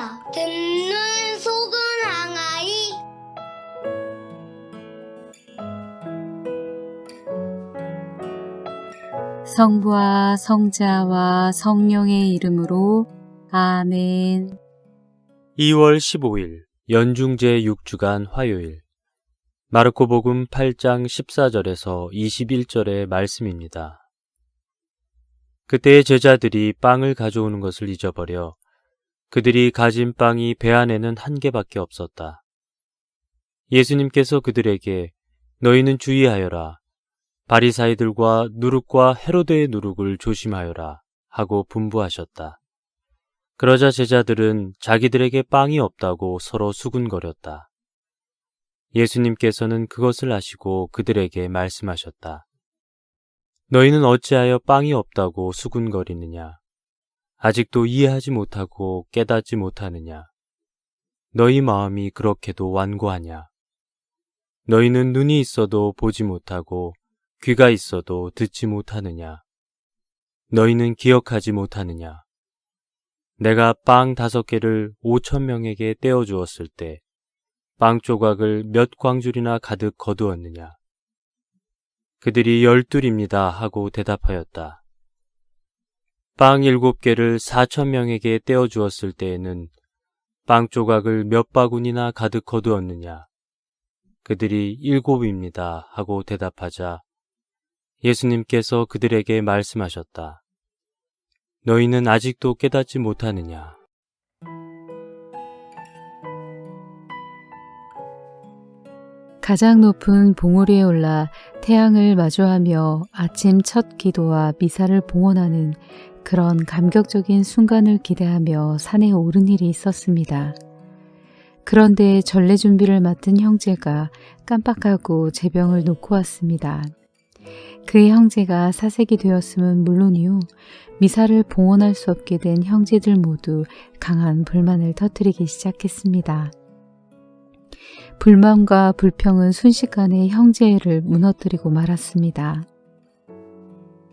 주세요. 듣는 속은 항아리. 성부와 성자와 성령의 이름으로 아멘. 2월 15일 연중제 6주간 화요일 마르코복음 8장 14절에서 21절의 말씀입니다. 그때의 제자들이 빵을 가져오는 것을 잊어버려 그들이 가진 빵이 배 안에는 한 개밖에 없었다. 예수님께서 그들에게 너희는 주의하여라. 바리사이들과 누룩과 헤로데의 누룩을 조심하여라 하고 분부하셨다. 그러자 제자들은 자기들에게 빵이 없다고 서로 수군거렸다. 예수님께서는 그것을 아시고 그들에게 말씀하셨다. 너희는 어찌하여 빵이 없다고 수군거리느냐? 아직도 이해하지 못하고 깨닫지 못하느냐? 너희 마음이 그렇게도 완고하냐? 너희는 눈이 있어도 보지 못하고 귀가 있어도 듣지 못하느냐? 너희는 기억하지 못하느냐? 내가 빵 다섯 개를 오천 명에게 떼어 주었을 때 빵 조각을 몇 광줄이나 가득 거두었느냐? 그들이 열둘입니다 하고 대답하였다. 빵 일곱 개를 사천 명에게 떼어 주었을 때에는 빵 조각을 몇 바구니나 가득 거두었느냐? 그들이 일곱입니다 하고 대답하자 예수님께서 그들에게 말씀하셨다. 너희는 아직도 깨닫지 못하느냐? 가장 높은 봉우리에 올라 태양을 마주하며 아침 첫 기도와 미사를 봉헌하는 그런 감격적인 순간을 기대하며 산에 오른 일이 있었습니다. 그런데 전례 준비를 맡은 형제가 깜빡하고 제병을 놓고 왔습니다. 그의 형제가 사색이 되었음은 물론이요, 미사를 봉헌할 수 없게 된 형제들 모두 강한 불만을 터뜨리기 시작했습니다. 불만과 불평은 순식간에 형제를 무너뜨리고 말았습니다.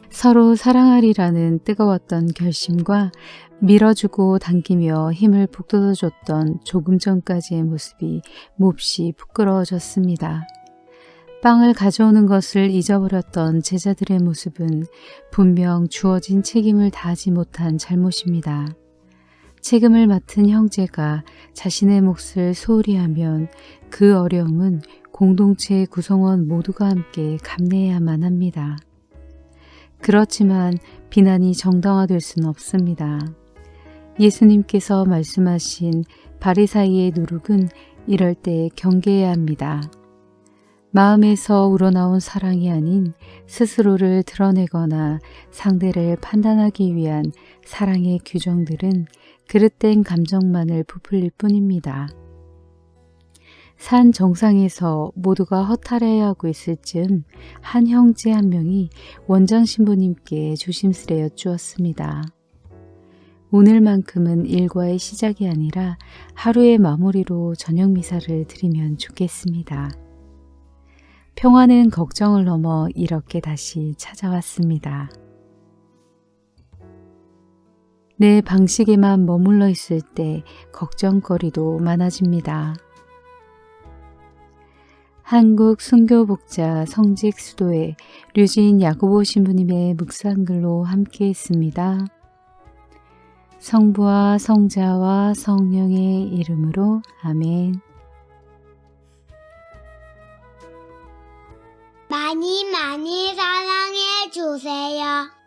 서로 사랑하리라는 뜨거웠던 결심과 밀어주고 당기며 힘을 북돋아줬던 조금 전까지의 모습이 몹시 부끄러워졌습니다. 빵을 가져오는 것을 잊어버렸던 제자들의 모습은 분명 주어진 책임을 다하지 못한 잘못입니다. 책임을 맡은 형제가 자신의 몫을 소홀히 하면 그 어려움은 공동체의 구성원 모두가 함께 감내해야만 합니다. 그렇지만 비난이 정당화될 수는 없습니다. 예수님께서 말씀하신 바리사이의 누룩은 이럴 때 경계해야 합니다. 마음에서 우러나온 사랑이 아닌 스스로를 드러내거나 상대를 판단하기 위한 사랑의 규정들은 그릇된 감정만을 부풀릴 뿐입니다. 산 정상에서 모두가 허탈해하고 있을 즈음 한 형제 한 명이 원장 신부님께 조심스레 여쭈었습니다. 오늘만큼은 일과의 시작이 아니라 하루의 마무리로 저녁 미사를 드리면 좋겠습니다. 평화는 걱정을 넘어 이렇게 다시 찾아왔습니다. 내 방식에만 머물러 있을 때 걱정거리도 많아집니다. 한국 순교복자 성직 수도회 류진 야고보 신부님의 묵상글로 함께 했습니다. 성부와 성자와 성령의 이름으로 아멘. 많이 많이 사랑해 주세요.